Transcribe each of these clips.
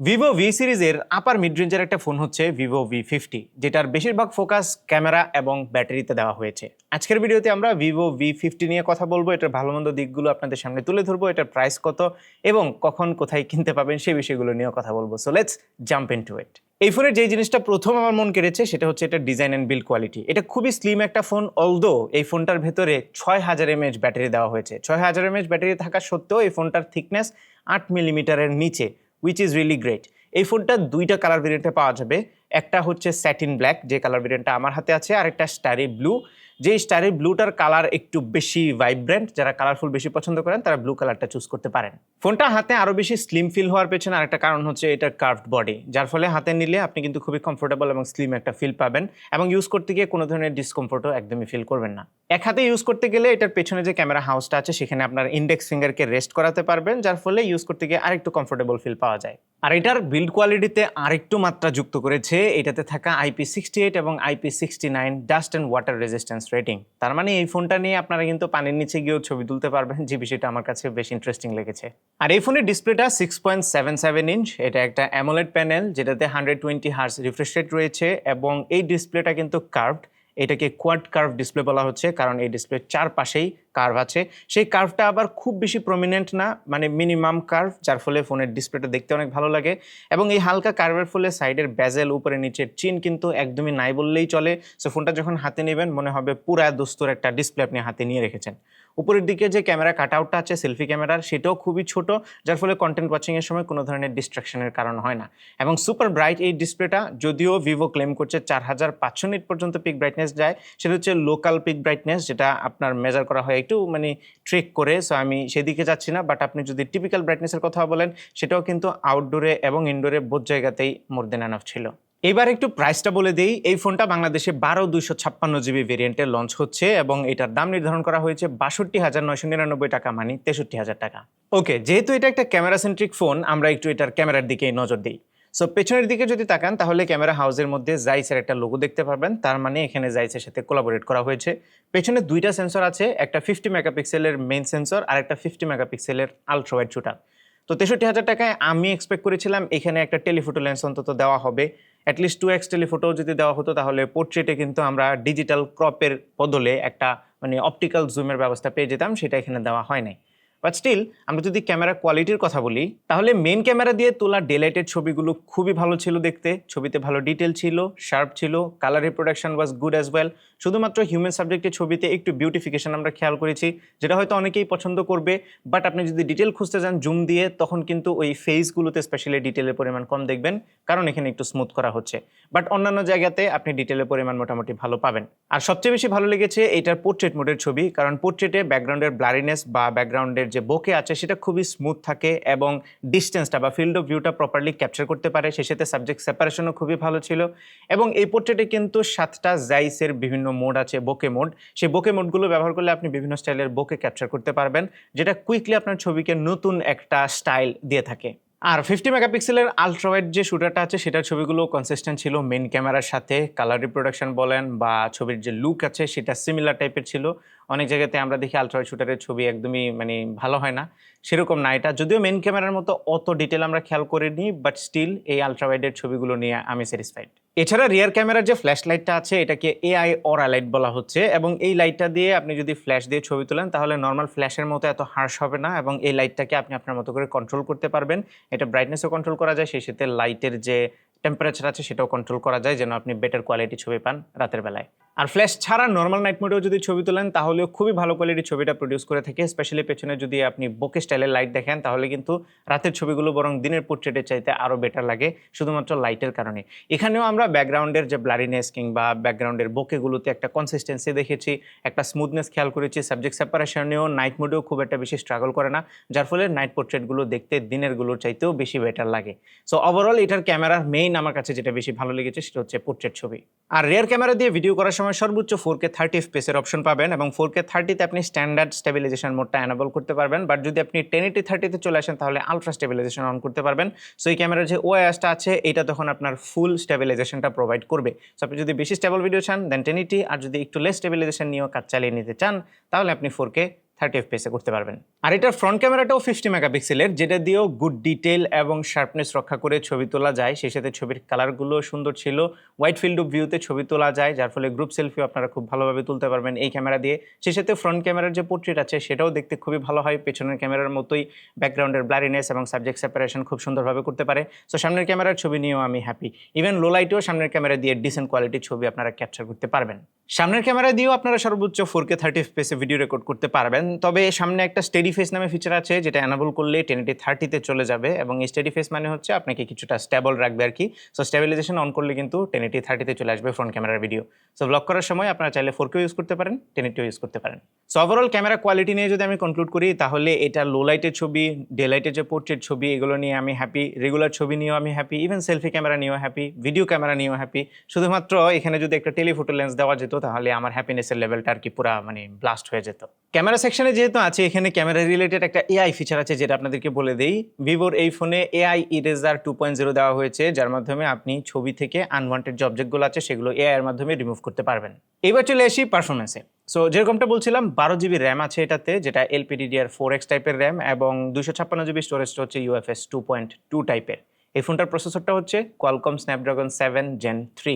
Vivo V সিরিজের আপার mid রেঞ্জের একটা ফোন হচ্ছে ভিভো ভি ফিফটি যেটার বেশিরভাগ ফোকাস ক্যামেরা এবং ব্যাটারিতে দেওয়া হয়েছে। আজকের ভিডিওতে আমরা ভিভো ভি ফিফটি নিয়ে কথা বলব, এটার ভালো মন্দ দিকগুলো আপনাদের সামনে তুলে ধরবো, এটার প্রাইস কত এবং কখন কোথায় কিনতে পাবেন সেই বিষয়গুলো নিয়ে কথা বলব। So let's jump into it এই ফোনের যে জিনিসটা প্রথম আমার মন কেড়েছে, সেটা হচ্ছে এটা ডিজাইন অ্যান্ড বিল্ড কোয়ালিটি এটা খুবই স্লিম একটা ফোন অলদো এই ফোনটার ভেতরে ছয় হাজার এমএচ ব্যাটারি দেওয়া হয়েছে। ছয় হাজার এমএচ ব্যাটারি থাকা সত্ত্বেও এই ফোনটার থিকনেস আট মিলিমিটারের নিচে। উইচ ইজ রিয়েলি গ্রেট এই ফোনটা দুইটা কালার ভেরিয়েন্টে পাওয়া যাবে। একটা হচ্ছে স্যাটিন ব্ল্যাক যে কালার ভেরিয়েন্টটা আমার হাতে আছে, আর একটা স্টারি ব্লু যে স্টারি ব্লুটার কালার একটু বেশি ভাইব্রেন্ট যারা কালারফুল বেশি পছন্দ করেন, তারা ব্লু কালারটা চুজ করতে পারেন। ফোনটা হাতে আরও বেশি স্লিম ফিল হওয়ার পেছনে আরেকটা কারণ হচ্ছে এটার কার্ভড বডি যার ফলে হাতে নিলে আপনি কিন্তু খুবই কমফোর্টেবল এবং স্লিম একটা ফিল পাবেন এবং ইউজ করতে গিয়ে কোনো ধরনের ডিসকমফোর্টও একদমই ফিল করবেন না। এক হাতে ইউজ করতে গেলে এটার পেছনে যে ক্যামেরা হাউসটা আছে, সেখানে আপনার ইন্ডেক্স ফিঙ্গারকে রেস্ট করাতে পারবেন, যার ফলে ইউজ করতে গিয়ে আরেকটু কমফোর্টেবল ফিল পাওয়া যায়। আর এটার বিল্ড কোয়ালিটিতে আরেকটু মাত্রা যুক্ত করেছে, এটাতে থাকা আইপি সিক্সটি এইট এবং IP sixty nine dust and water resistance rating তার মানে এই ফোনটা নিয়ে আপনারা কিন্তু পানির নিচে গিয়েও ছবি তুলতে পারবেন, যে বিষয়টা আমার কাছে বেশ ইন্টারেস্টিং লেগেছে। আর এই ফোনের ডিসপ্লেটা six point seven seven inch এটা একটা অ্যামোলেড প্যানেল যেটাতে hundred twenty hertz refresh rate রয়েছে, এবং এই ডিসপ্লেটা কিন্তু কার্ভড এটাকে কোয়াড কার্ভ ডিসপ্লে বলা হচ্ছে, কারণ এই ডিসপ্লের চারপাশেই কার্ভ আছে। সেই কার্ভটা আবার খুব বেশি প্রমিনেন্ট না মানে মিনিমাম কার্ভ যার ফলে ফোনের ডিসপ্লেটা দেখতে অনেক ভালো লাগে। এবং এই হালকা কার্ভের ফলে সাইডের ব্যাজেল উপরে নিচের চিন কিন্তু একদমই নাই বললেই চলে। সো ফোনটা যখন হাতে নেবেন, মনে হবে পুরা দোস্তর একটা ডিসপ্লে আপনি হাতে নিয়ে রেখেছেন। উপরের দিকে যে ক্যামেরা কাট আউটটা আছে সেলফি ক্যামেরার সেটাও খুবই ছোট, যার ফলে কন্টেন্ট ওয়াচিংয়ের সময় কোনো ধরনের ডিস্ট্রাকশনের কারণ হয় না। এবং সুপার ব্রাইট এই ডিসপ্লেটা যদিও ভিভো ক্লেম করছে চার হাজার পাঁচশো নিট পর্যন্ত পিক ব্রাইটনেস যায়, সেটা হচ্ছে লোকাল পিক ব্রাইটনেস যেটা আপনার মেজার করা হয় একটু মানে ট্রেক করে। সো আমি সেদিকে যাচ্ছি না বাট আপনি যদি টিপিক্যাল ব্রাইটনেসের কথা বলেন, সেটাও কিন্তু আউটডোরে এবং ইনডোরে বোধ জায়গাতেই মোর দেন ছিল। এবার একটু প্রাইসটা বলে দিই। এই ফোনটা বাংলাদেশে বারো দুইশো ছাপ্পান্ন জিবি ভেরিয়েন্টে লঞ্চ হচ্ছে এবং এটার দাম নির্ধারণ করা হয়েছে বাষট্টি হাজার নয়শো নিরানব্বই টাকা মানে তেষট্টি হাজার টাকা। ওকে যেহেতু এটা একটা ক্যামেরা সেন্ট্রিক ফোন আমরা একটু এটার ক্যামেরার দিকেই নজর দিই। সো পেছনের দিকে যদি তাকান, তাহলে ক্যামেরা হাউসের মধ্যে জাইসের একটা লোগো দেখতে পারবেন। তার মানে এখানে জাইসের সাথে কোলাবোরেট করা হয়েছে। পেছনে দুইটা সেন্সর আছে, একটা ফিফটি মেগাপিক্সেলের মেইন সেন্সর আর একটা ফিফটি মেগাপিক্সেলের আলট্রাওয়াইড শুটার তো তেষট্টি হাজার টাকায় আমি এক্সপেক্ট করেছিলাম, এখানে একটা টেলিফোটো লেন্স অন্তত দেওয়া হবে। অ্যাটলিস্ট টু এক্স টেলিফোটো যদি দেওয়া হতো, তাহলে পোর্ট্রেটে কিন্তু আমরা ডিজিটাল ক্রপের বদলে একটা মানে অপটিক্যাল জুমের ব্যবস্থা পেয়ে যেতাম, সেটা এখানে দেওয়া হয় নাই। বাট স্টিল আমরা যদি ক্যামেরা কোয়ালিটির কথা বলি, তাহলে মেন ক্যামেরা দিয়ে তোলা ডেলাইটের ছবিগুলো খুবই ভালো ছিল দেখতে। ছবিতে ভালো ডিটেল ছিল শার্প ছিল colour reproduction was good as well শুধুমাত্র হিউম্যান সাবজেক্টের ছবিতে একটু বিউটিফিকেশন আমরা খেয়াল করেছি, যেটা হয়তো অনেকেই পছন্দ করবে বাট আপনি যদি ডিটেল খুঁজতে যান জুম দিয়ে, তখন কিন্তু ওই ফেসগুলোতে স্পেশালি ডিটেলের পরিমাণ কম দেখবেন, কারণ এখানে একটু স্মুথ করা হচ্ছে। বাট অন্যান্য জায়গাতে আপনি ডিটেলের পরিমাণ মোটামুটি ভালো পাবেন। আর সবচেয়ে বেশি ভালো লেগেছে এটার পোর্ট্রেট মোডের ছবি, কারণ পোর্ট্রেটে ব্যাকগ্রাউন্ডের ব্লারিনেস বা ব্যাকগ্রাউন্ডের যে বোকে আছে, সেটা খুবই স্মুথ থাকে এবং ডিস্টেন্সটা বা ফিল্ড অফ ভিউটা প্রপারলি ক্যাপচার করতে পারে, সে সাথে সাবজেক্ট সেপারেশনও খুবই ভালো ছিল। এবং এই পোর্ট্রেটে কিন্তু সাতটা জাইসের বিভিন্ন মোড আছে বোকে মোড সেই বোকে মোডগুলো ব্যবহার করলে আপনি বিভিন্ন স্টাইলের বোকে ক্যাপচার করতে পারবেন, যেটা কুইকলি আপনার ছবিকে নতুন একটা স্টাইল দিয়ে থাকে। আর ফিফটি মেগাপিক্সেলের আলট্রাওয়াইড যে শুটারটা আছে, সেটার ছবিগুলো কনসিস্টেন্ট ছিল মেন ক্যামেরার সাথে। কালার রিপ্রোডাকশন বলেন বা ছবির যে লুক আছে, সেটা সিমিলার টাইপের ছিল। অনেক জায়গাতে আমরা দেখি আলট্রাওয়াইড শুটারের ছবি একদমই মানে ভালো হয় না। সেরকম না এটা। যদিও মেন ক্যামেরার মতো অত ডিটেল আমরা খেয়াল করিনি বাট স্টিল এই আলট্রাওয়াইডের ছবিগুলো নিয়ে আমি স্যাটিসফাইড এছাড়া রিয়ার ক্যামেরার যে ফ্ল্যাশ লাইটটা আছে, এটাকে এআই অরা লাইট বলা হচ্ছে, এবং এই লাইটটা দিয়ে আপনি যদি ফ্ল্যাশ দিয়ে ছবি তোলেন, তাহলে নর্মাল ফ্ল্যাশের মতো এত হার্শ হবে না, এবং এই লাইটটাকে আপনি আপনার মতো করে কন্ট্রোল করতে পারবেন। এটা ব্রাইটনেসও কন্ট্রোল করা যায়, সেই সাথে লাইটের যে টেম্পারেচার আছে, সেটাও কন্ট্রোল করা যায়, যেন আপনি বেটার কোয়ালিটি ছবি পান রাতের বেলায়। আর ফ্ল্যাশ ছাড়া নর্মাল নাইট মোডেও যদি ছবি তোলেন, তাহলেও খুবই ভালো কোয়ালিটির ছবিটা প্রডিউস করে থাকে। স্পেশালি পেছনে যদি আপনি বোকে স্টাইলের লাইট দেখেন, তাহলে কিন্তু রাতের ছবিগুলো বরং দিনের পোর্ট্রেটের চাইতে আরও বেটার লাগে, শুধুমাত্র লাইটের কারণে। এখানেও আমরা ব্যাকগ্রাউন্ডের যে ব্লারিনেস কিংবা ব্যাকগ্রাউন্ডের বোকেগুলোতে একটা কনসিস্টেন্সি দেখেছি, একটা স্মুথনেস খেয়াল করেছি সাবজেক্ট সেপারেশনেও নাইট মোডেও খুব একটা বেশি স্ট্রাগল করে না, যার ফলে নাইট পোর্ট্রেটগুলো দেখতে দিনেরগুলোর চাইতেও বেশি বেটার লাগে। সো ওভারঅল এটার ক্যামেরার মেইন আমার কাছে যেটা বেশি ভালো লেগেছে, সেটা হচ্ছে পোর্ট্রেট ছবি। আর রেয়ার ক্যামেরা দিয়ে ভিডিও করার সময় সর্বোচ্চ ফোর কে থার্টি এফপিএসের অপশন পাবেন এবং ফোর কে থার্টিতে আপনি স্ট্যান্ডার্ড স্টেবিলাইজেশন মোডটা অ্যানাবল করতে পারবেন। বাট যদি আপনি টেন এইটি থার্টিতে চলে আসেন, তাহলে আলট্রা স্টেবিলাইজেশন অন করতে পারবেন। সো এই ক্যামেরার যে ওএসটা আছে, এটা তখন আপনার ফুল স্টেবিলাইজেশনটা প্রোভাইড করবে। সো আপনি যদি বেশি স্টেবল ভিডিও চান দেন টেন এটি আর যদি একটু লেস স্টেবিলাইজেশন নিয়েও কাজ চালিয়ে নিতে চান, তাহলে আপনি ফোর কে থার্টি এফপিএসে করতে পারবেন। আর এটার ফ্রন্ট ক্যামেরাটাও ফিফটি মেগাপিক্সেলের যেটা দিয়েও গুড ডিটেল এবং শার্পনেস রক্ষা করে ছবি তোলা যায়। সেই সাথে ছবির কালারগুলো সুন্দর ছিল। হোয়াইট ফিল্ড অফ ভিউতে ছবি তোলা যায়, যার ফলে গ্রুপ সেলফিও আপনারা খুব ভালোভাবে তুলতে পারবেন এই ক্যামেরা দিয়ে। সেই সাথে ফ্রন্ট ক্যামেরার যে পোর্ট্রেট আছে, সেটাও দেখতে খুবই ভালো হয়। পেছনের ক্যামেরার মতোই ব্যাকগ্রাউন্ডের ব্লারিনেস এবং সাবজেক্ট সেপারেশন খুব সুন্দরভাবে করতে পারে। সো সামনের ক্যামেরার ছবি নিয়েও আমি হ্যাপি ইভেন লো লাইটেও সামনের ক্যামেরা দিয়ে ডিসেন্ট কোয়ালিটির ছবি আপনারা ক্যাপচার করতে পারবেন। সামনের ক্যামেরা দিয়েও আপনারা সর্বোচ্চ four K thirty video record করতে পারবেন। তবে সামনে একটা স্টেডি ফেস নামে ফিচার আছে, যেটা অ্যানাবল করলে টেন এটি থার্টিতে চলে যাবে এবং এই স্টেডি ফেস মানে হচ্ছে আপনাকে কিছুটা স্টেবল রাখবে আর কি। সো স্টেবিলাইজেশন অন করলে কিন্তু টেন এটি থার্টিতে চলে আসবে ফ্রন্ট ক্যামেরার ভিডিও সো ব্লক করার সময় আপনারা চাইলে ফোর ইউজ করতে পারেন টেন এটিও ইউজ করতে পারেন। সো ওভারঅল ক্যামেরা কোয়ালিটি নিয়ে যদি আমি কনক্লুড করি, তাহলে এটা লো লাইটের ছবি ডে লাইটের যে পোর্ট্রেট ছবি, এগুলো নিয়ে আমি হ্যাপি রেগুলার ছবি নিয়েও আমি হ্যাপি ইভেন সেলফি ক্যামেরা নিয়েও হ্যাপি ভিডিও ক্যামেরা নিয়েও হ্যাপি শুধুমাত্র এখানে যদি একটা টেলিফোটো লেন্স দেওয়া যেত, তাহলে আমার হ্যাপিনেসের লেভেলটা আর কি পুরা মানে ব্লাস্ট হয়ে যেত। ক্যামেরা সেকশনে যেহেতু আছে, এখানে ক্যামেরা রিলেটেড একটা এআই ফিচার আছে যেটা আপনাদেরকে বলে দেই। ভিভোর এই ফোনে AI eraser two point zero দেওয়া হয়েছে, যার মাধ্যমে আপনি ছবি থেকে আনওয়ান্টেড যে অবজেক্টগুলো আছে, সেগুলো এআই এর মাধ্যমে রিমুভ করতে পারবেন। এবার চলে আসি পারফরমেন্সে সো যেরকমটা বলছিলাম, বারো জিবি র্যাম আছে এটাতে, যেটা এলপিডিডিআর ফোর এক্স টাইপের র্যাম এবং দুশো ছাপ্পান্ন জিবি স্টোরেজটা হচ্ছে ইউএফএস টু পয়েন্ট টু টাইপের এই ফোনটার প্রসেসরটা হচ্ছে Qualcomm Snapdragon seven gen three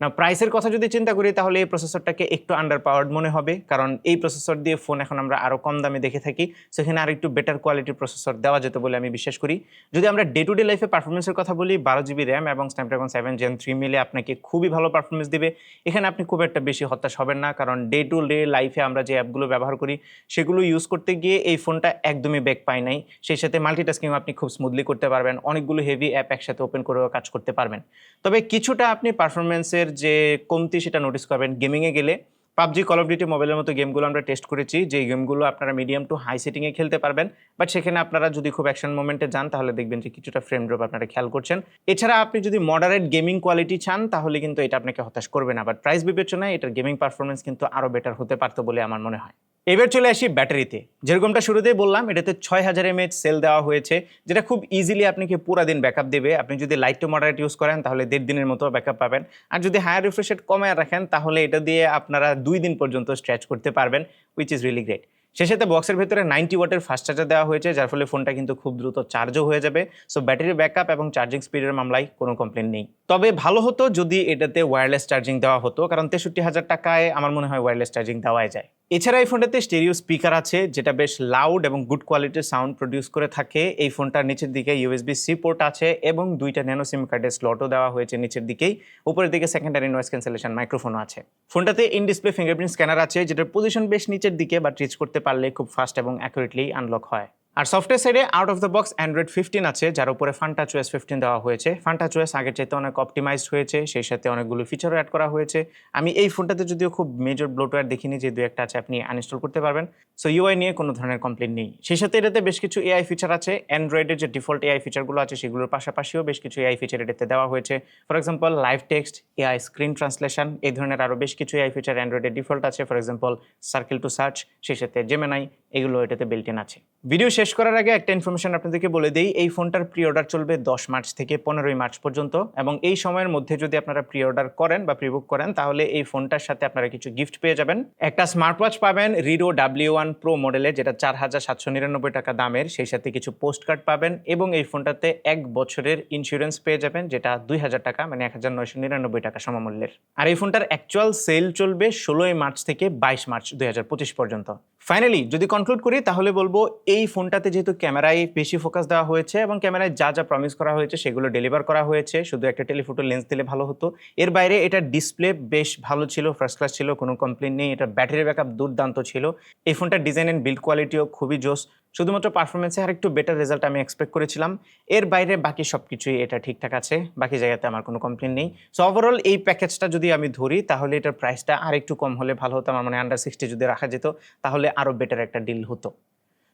না প্রাইসের কথা যদি চিন্তা করি, তাহলে এই প্রসেসরটাকে একটু আন্ডার পাওয়ার্ড মনে হবে। কারণ এই প্রসেসর দিয়ে ফোন এখন আমরা আরও কম দামে দেখে থাকি। সেখানে আর একটু বেটার কোয়ালিটির প্রসেসর দেওয়া যেত বলে আমি বিশ্বাস করি। যদি আমরা ডে টু ডে লাইফে পারফরমেন্সের কথা বলি, বারো জিবি র্যাম এবং স্ন্যাপড্রাগন সেভেন জেন থ্রি মিলে আপনাকে খুবই ভালো পারফরমেন্স দিবে। এখানে আপনি খুব একটা বেশি হতাশ হবেন না, কারণ ডে টু ডে লাইফে আমরা যে অ্যাপগুলো ব্যবহার করি, সেগুলো ইউজ করতে গিয়ে এই ফোনটা একদমই ব্যাক পায় নাই। সেই সাথে মাল্টিটাস্কিং আপনি খুব স্মুথলি করতে পারবেন। অনেকগুলো হেভি অ্যাপ একসাথে ওপেন করেও কাজ করতে পারবেন। তবে কিছুটা আপনি পারফরমেন্সের যে কমতি সেটা নোটিস করবেন। গেমিংয়ে গেলে পাবজি কল অফ ডিউটি মোবাইলের মতো গেমগুলো আমরা টেস্ট করেছি, যে গেমগুলো আপনারা মিডিয়াম টু হাই সেটিংয়ে খেলতে পারবেন। বাট সেখানে আপনারা যদি খুব অ্যাকশন মোমেন্টে যান, তাহলে দেখবেন যে কিছুটা ফ্রেম ড্রপ আপনারা খেয়াল করছেন। এছাড়া আপনি যদি মডারেট গেমিং কোয়ালিটি চান, তাহলে কিন্তু এটা আপনাকে হতাশ করবে না। বাট প্রাইস বিবেচনায় এটার গেমিং পারফরমেন্স কিন্তু আরও বেটার হতে পারতো বলে আমার মনে হয়। এবার চলে আসি ব্যাটারিতে। যেরকমটা শুরুতেই বললাম, এটাতে ছয় হাজার এমএচ সেল দেওয়া হয়েছে, যেটা খুব ইজিলি আপনাকে পুরা দিন ব্যাকআপ দেবে। আপনি যদি লাইট টু মডারেট ইউজ করেন, তাহলে দেড় দিনের মতো ব্যাকআপ পাবেন। আর যদি হায়ার রিফ্রেশ রেট কমায় রাখেন, তাহলে এটা দিয়ে আপনারা দুই দিন পর্যন্ত স্ট্রেচ করতে পারবেন উইচ ইজ রিয়েলি গ্রেট সে সাথে বক্সের ভেতরে নাইনটি ওয়াটের ফাস্ট চার্জার দেওয়া হয়েছে, যার ফলে ফোনটা কিন্তু খুব দ্রুত চার্জও হয়ে যাবে। সো ব্যাটারি ব্যাকআপ এবং চার্জিং স্পিডের মামলায় কোনো কমপ্লেন নেই। তবে ভালো হতো যদি এটাতে ওয়্যারলেস চার্জিং দেওয়া হতো, কারণ তেষট্টি হাজার টাকায় আমার মনে হয় ওয়্যারলেস চার্জিং দেওয়াই যায়। এছাড়া এই ফোনটাতে স্টেরিও স্পিকার আছে, যেটা বেশ লাউড এবং গুড কোয়ালিটির সাউন্ড প্রডিউস করে থাকে। এই ফোনটার নিচের দিকে ইউএসবি সি পোর্ট আছে এবং দুইটা ন্যানো সিম কার্ডের স্লটও দেওয়া হয়েছে নিচের দিকেই। উপরের দিকে সেকেন্ডারি নয়েস ক্যান্সেলেশন মাইক্রোফোনও আছে। ফোনটাতে ইন ডিসপ্লে ফিঙ্গারপ্রিন্ট স্ক্যানার আছে, যেটার পজিশন বেশ নিচের দিকে বা রিচ করতে পারলে খুব ফাস্ট এবং অ্যাকুরেটলি আনলক হয়। আর সফটওয়্যার সাইডে out of the box Android fifteen আছে, যার উপরে ফান্টা চয়েস ফিফটিন দেওয়া হয়েছে। ফান্টা চয়েস আগের চাইতে অনেক অপটিমাইজড হয়েছে, সেই সাথে অনেকগুলো ফিচারও অ্যাড করা হয়েছে। আমি এই ফোনটাতে যদিও খুব মেজর ব্লোটওয়্যার দেখিনি, যে দু একটা আছে আপনি আনইনস্টল করতে পারবেন। সো ইউআই নিয়ে কোনো ধরনের কমপ্লেন নেই। সেই সাথে এটাতে বেশ কিছু এআই ফিচার আছে। অ্যান্ড্রয়েডের যে ডিফল্ট এআই ফিচারগুলো আছে, সেগুলোর পাশাপাশিও বেশ কিছু এআই ফিচার এটাতে দেওয়া হয়েছে। For example live text AI screen translation এই ধরনের আরও বেশ কিছু এআই ফিচার অ্যান্ড্রয়েডের ডিফল্ট আছে। For example circle to search সেই সাথে জেমেনাই এগুলো এটাতে বিল্ট ইন আছে। ভিডিও শেষ করার আগে একটা ইনফরমেশন আপনাদেরকে বলে দিই, এই ফোনটার প্রি অর্ডার চলবে দশ মার্চ থেকে পনেরোই মার্চ পর্যন্ত এবং এই সময়ের মধ্যে যদি আপনারা প্রি অর্ডার করেন বা প্রিবুক করেন, তাহলে এই ফোনটার সাথে আপনারা কিছু গিফট পেয়ে যাবেন। একটা স্মার্ট ওয়াচ পাবেন রিডো ডাব্লিউ ওয়ান প্রো মডেলের যেটা চার হাজার সাতশো নিরানব্বই টাকা দামের, সেই সাথে কিছু পোস্ট কার্ড পাবেন এবং এই ফোনটাতে এক বছরের ইন্স্যুরেন্স পেয়ে যাবেন, যেটা দুই হাজার টাকা মানে এক হাজার নয়শো নিরানব্বই টাকা সমমূল্যের। আর এই ফোনটার অ্যাকচুয়াল সেল চলবে ষোলোই মার্চ থেকে বাইশ মার্চ দুই হাজার পঁচিশ পর্যন্ত। ফাইনালি যদি কনক্লুড করি, তাহলে বলব এই ফোনটাতে যেহেতু ক্যামেরায় বেশি ফোকাস দেওয়া হয়েছে এবং ক্যামেরায় যা যা প্রমিস করা হয়েছে সেগুলো ডেলিভার করা হয়েছে। শুধু একটা টেলিফোটো লেন্স দিলে ভালো হতো। এর বাইরে এটা ডিসপ্লে বেশ ভালো ছিল ফার্স্ট ক্লাস ছিল, কোনো কমপ্লেন নেই। এটা ব্যাটারি ব্যাকআপ দুর্দান্ত ছিল। এই ফোনটার ডিজাইন অ্যান্ড বিল্ড কোয়ালিটিও খুবই জোস। শুধুমাত্র পারফরমেন্সে আর একটু বেটার রেজাল্ট আমি এক্সপেক্ট করেছিলাম। এর বাইরে বাকি সব কিছুই এটা ঠিকঠাক আছে, বাকি জায়গাতে আমার কোনো কমপ্লেন নেই। সো ওভারঅল এই প্যাকেজটা যদি আমি ধরি, তাহলে এটার প্রাইসটা আর একটু কম হলে ভালো হতো, আমার মানে আন্ডার সিক্সটি যদি রাখা যেত, তাহলে আরও বেটার একটা ডিল হতো।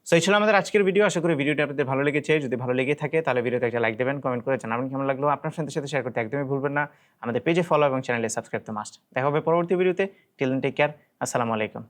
সো এই ছিল আমাদের আজকের ভিডিও আশা করি ভিডিওটা আপনাদের ভালো লেগেছে। যদি ভালো লেগে থাকে, তাহলে ভিডিওতে একটা লাইক দেবেন কমেন্ট করে জানাবেন কেমন লাগল। আপনার ফ্রেন্ডের সাথে শেয়ার করতে একদমই ভুলবেন না। আমাদের পেজে ফলো এবং চ্যানেলে সাবস্ক্রাইব তো মাস্ট দেখা হবে পরবর্তী ভিডিওতে টিল টেক কেয়ার আসসালামু আলাইকুম।